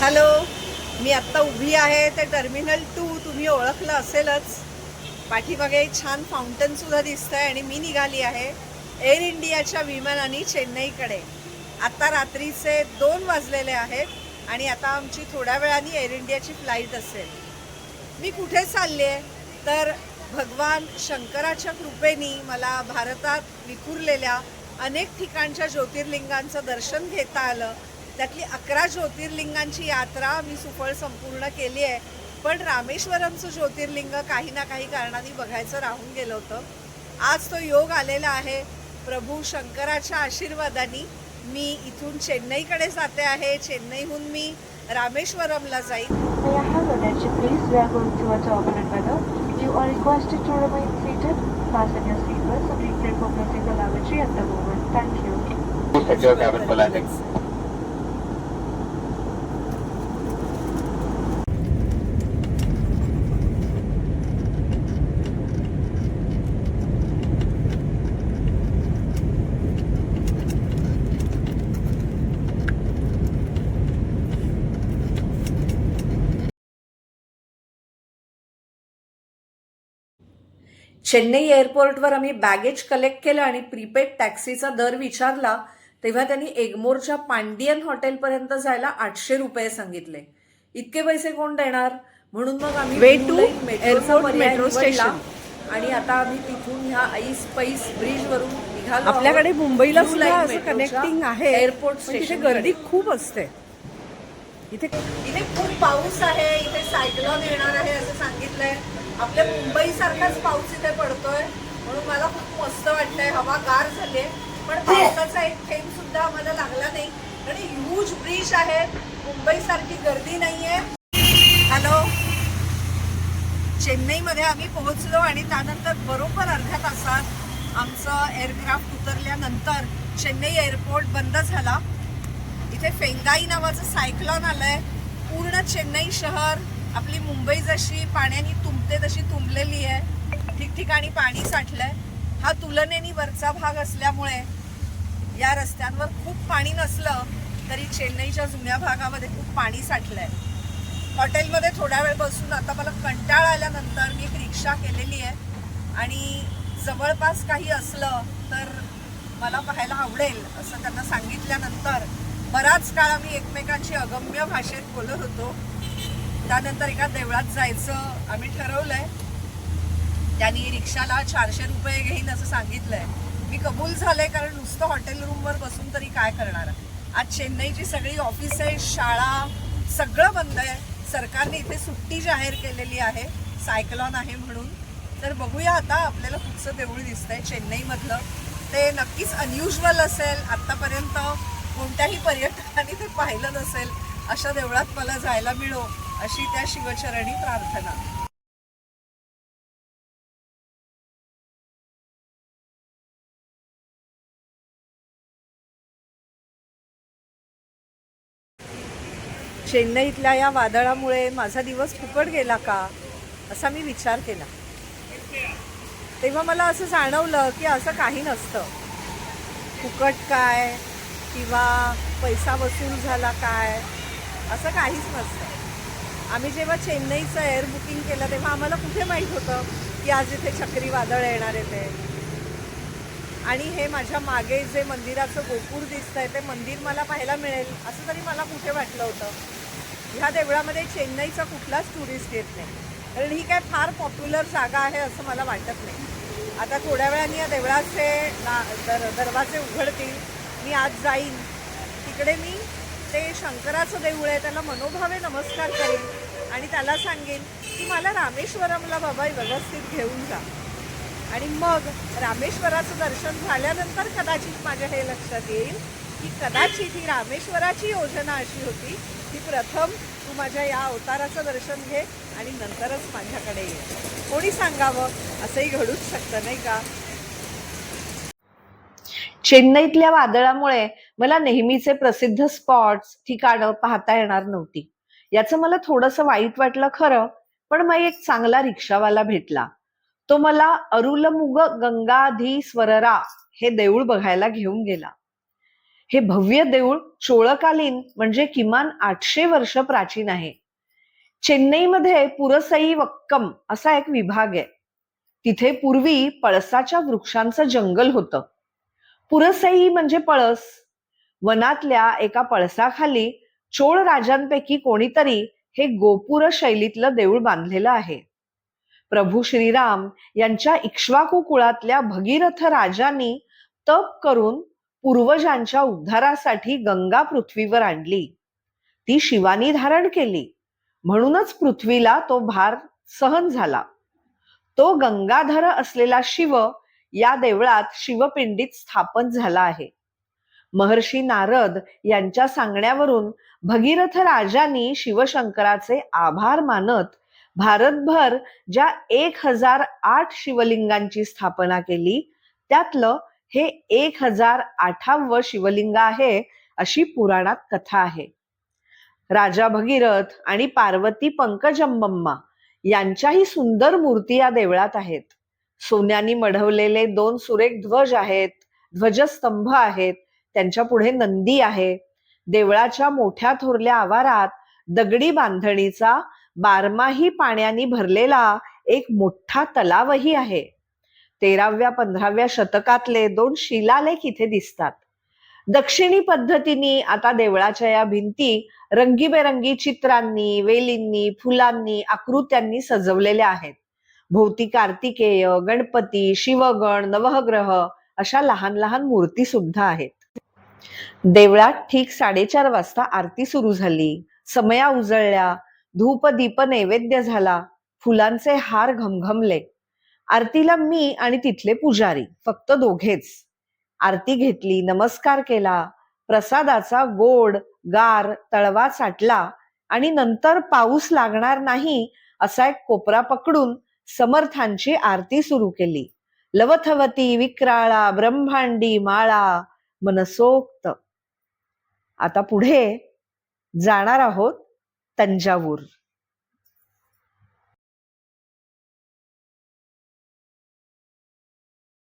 Hello मी आत्ता उभी आहे ते टर्मिनल टू तुम्ही ओळखलं असेलच. पाठीमागे एक छान फाउंटनसुद्धा दिसतं आहे आणि मी निघाली आहे एअर इंडियाच्या विमानाने चेन्नईकडे. आत्ता रात्रीचे दोन वाजलेले आहेत आणि आता आमची थोड्या वेळाने एअर इंडियाची फ्लाईट असेल. मी कुठे चालली आहे? तर भगवान शंकराच्या कृपेनी मला भारतात विखुरलेल्या अनेक ठिकाणच्या ज्योतिर्लिंगांचं दर्शन घेता आलं. त्यातली अकरा ज्योतिर्लिंगांची यात्रा मी सुफळ संपूर्ण केली आहे. पण रामेश्वरमचं ज्योतिर्लिंग काही ना काही कारणाने बघायचं राहून गेलं होतं. आज तो योग आलेला आहे. प्रभू शंकराच्या आशीर्वादाने मी इथून चेन्नईकडे जाते आहे. चेन्नईहून मी रामेश्वरमला जाईन. Your cabin for landings. Check your cabin for landings. Chennai एअरपोर्टवर आम्ही बॅगेज कलेक्ट केलं आणि प्रीपेड टॅक्सीचा दर विचारला तेव्हा त्यांनी एग्मोरच्या पांडियन हॉटेलपर्यंत जायला आठशे रुपये सांगितले इतके पैसे कोण देणार म्हणून मग आम्ही निवडला. station. आणि आता आम्ही तिथून ह्या ऐस पैस ब्रिज वरून निघालो आपल्याकडे. मुंबईला सुद्धा असं कनेक्टिंग आहे एअरपोर्ट स्टेशन गर्दी खूप असते इथे इथे खूप पाऊस आहे इथे सायक्लॉन येणार आहे असं सांगितलंय. आपल्या मुंबई सारखाच पाऊस इथे पडतोय म्हणून मला खूप मस्त वाटतंय. हवा गार झालीये पण पावसाचा एक थेंब सुद्धा आम्हाला लागला नाही. आणि ह्यूज ब्रिज आहे. मुंबई सारखी गर्दी नाहीये. हॅलो चेन्नईमध्ये आम्ही पोहोचलो आणि त्यानंतर बरोबर अर्ध्या तासात आमचं एअरक्राफ्ट उतरल्यानंतर चेन्नई एअरपोर्ट बंद झाला. इथे फेंगाई नावाचं सायक्लॉन आलंय. पूर्ण चेन्नई शहर आपली मुंबई जशी पाण्याने तुंबते तशी तुंबलेली आहे. ठिकठिकाणी पाणी साठलंय. हा तुलनेने वरचा भाग असल्यामुळे या रस्त्यांवर खूप पाणी नसलं तरी चेन्नईच्या जुन्या भागामध्ये खूप पाणी साठलंय. हॉटेलमध्ये थोडा वेळ बसून आता मला कंटाळा आल्यानंतर मी एक रिक्षा केलेली आहे. आणि जवळपास काही असलं तर मला पाहायला आवडेल असं त्यांना सांगितल्यानंतर बराच काळ आम्ही एकमेकांची अगम्य भाषेत बोलत होतो. त्यानंतर एका देवळात जायचं आम्ही ठरवलंय. त्यांनी रिक्षाला चारशे रुपये घेईन असं सांगितलंय. मी कबूल झालंय कारण नुसतं हॉटेल रूमवर बसून तरी काय करणार? आज चेन्नईची सगळी ऑफिस आहे शाळा सगळं बंद आहे. सरकारने इथे सुट्टी जाहीर केलेली आहे. सायक्लॉन आहे म्हणून. तर बघूया आता आपल्याला कुठचं देऊळ दिसतंय चेन्नईमधलं. ते नक्कीच अनयुजल असेल. आत्तापर्यंत कोणत्याही पर्यटकाने ते पाहिलं नसेल अशा देवळात मला जायला मिळो अशी त्या शिवचरणी प्रार्थना. चेन्नईतल्या या वादळामुळे माझा दिवस फुकट गेला का असा मी विचार केला. तेव्हा मला असं जाणवलं की असं काही नसतं. फुकट काय किंवा पैसा वसूल झाला काय? असं काहीच नसतं. आम्ही जेव्हा चेन्नईचं एअर बुकिंग केलं तेव्हा आम्हाला कुठे माहीत होतं की आज इथे चक्रीवादळ येणार आहे ते? आणि हे माझ्या मागे जे मंदिराचं गोपूर दिसतंय ते मंदिर मला पाहायला मिळेल असं तरी मला कुठे वाटलं होतं? ह्या देवळामध्ये चेन्नईचा कुठलाच टुरिस्ट येत नाही. कारण ही काय फार पॉप्युलर जागा आहे असं मला वाटत नाही. आता थोड्या वेळाने या देवळाचे ना दर दरवाजे उघडतील. मी आज जाईन. तिकडे मी ते शंकराचं देऊळ आहे त्याला मनोभावे नमस्कार करेन आणि त्याला सांगेन की मला रामेश्वरमला बाबा व्यवस्थित घेऊन जा. आणि मग रामेश्वराचं दर्शन झाल्यानंतर कदाचित माझ्या हे लक्षात येईल की कदाचित ही रामेश्वराची योजना अशी होती की प्रथम तू माझ्या या अवताराचं दर्शन घे आणि नंतरच माझ्याकडे ये. कोणी सांगावं? असंही घडूच शकतं नाही का? चेन्नईतल्या वादळामुळे मला नेहमीचे प्रसिद्ध स्पॉट्स ठिकाणं पाहता येणार नव्हती. याचं मला थोडंसं वाईट वाटलं खरं पण मग एक चांगला रिक्षावाला भेटला. तो मला अरुलमुग गंगाधी स्वररा हे देऊळ बघायला घेऊन गेला. हे भव्य देऊळ चोळकालीन म्हणजे किमान आठशे वर्ष प्राचीन आहे. चेन्नईमध्ये पुरसई वक्कम असा एक विभाग आहे. तिथे पूर्वी पळसाच्या वृक्षांचं जंगल होतं. पुरसई म्हणजे पळस. वनातल्या एका पळसाखाली चोळ राजांपैकी कोणीतरी हे गोपुर शैलीतलं देऊळ बांधलेलं आहे. प्रभू श्रीराम यांच्या इक्ष्वाकू कुळातल्या भगीरथ राजांनी तप करून पूर्वजांच्या उद्धारासाठी गंगा पृथ्वीवर आणली. ती शिवानी धारण केली. म्हणूनच पृथ्वीला तो भार सहन झाला. तो गंगाधर असलेला शिव या देवळात शिवपिंडीत स्थापन झाला आहे. महर्षी नारद यांच्या सांगण्यावरून भगीरथ राजांनी शिवशंकराचे आभार मानत भारतभर ज्या एक हजार आठ शिवलिंगांची स्थापना केली त्यातलं हे एक हजार आठावं शिवलिंग आहे अशी पुराणात कथा आहे. राजा भगीरथ आणि पार्वती पंकजम्मम्मा यांच्याही सुंदर मूर्ती या देवळात आहेत. सोन्यानी मढवलेले दोन सुरेख ध्वज आहेत ध्वजस्तंभ आहेत त्यांच्या पुढे नंदी आहे. देवळाच्या मोठ्या थोरल्या आवारात दगडी बांधणीचा बारमाही पाण्याने भरलेला एक मोठा तलावही आहे. तेराव्या पंधराव्या शतकातले दोन शिलालेख इथे दिसतात. दक्षिणी पद्धतीने आता देवळाच्या या भिंती रंगीबेरंगी चित्रांनी वेलींनी फुलांनी आकृत्यांनी सजवलेल्या आहेत. भोवती कार्तिकेय गणपती शिवगण नवग्रह अशा लहान लहान मूर्ती सुद्धा आहेत. देवळात ठीक साडेचार वाजता आरती सुरू झाली. समया उजळल्या. धूप दीप नैवेद्य झाला. फुलांचे हार घमघमले. आरतीला मी आणि तिथले पुजारी फक्त दोघेच. आरती घेतली नमस्कार केला. प्रसादाचा गोड गार तळवा साठला आणि नंतर पाऊस लागणार नाही असा एक कोपरा पकडून समर्थांची आरती सुरू केली. लवथवती विक्राळा ब्रह्मांडी माळा मनसोक्त. आता पुढे जाणार आहोत तंजावूर.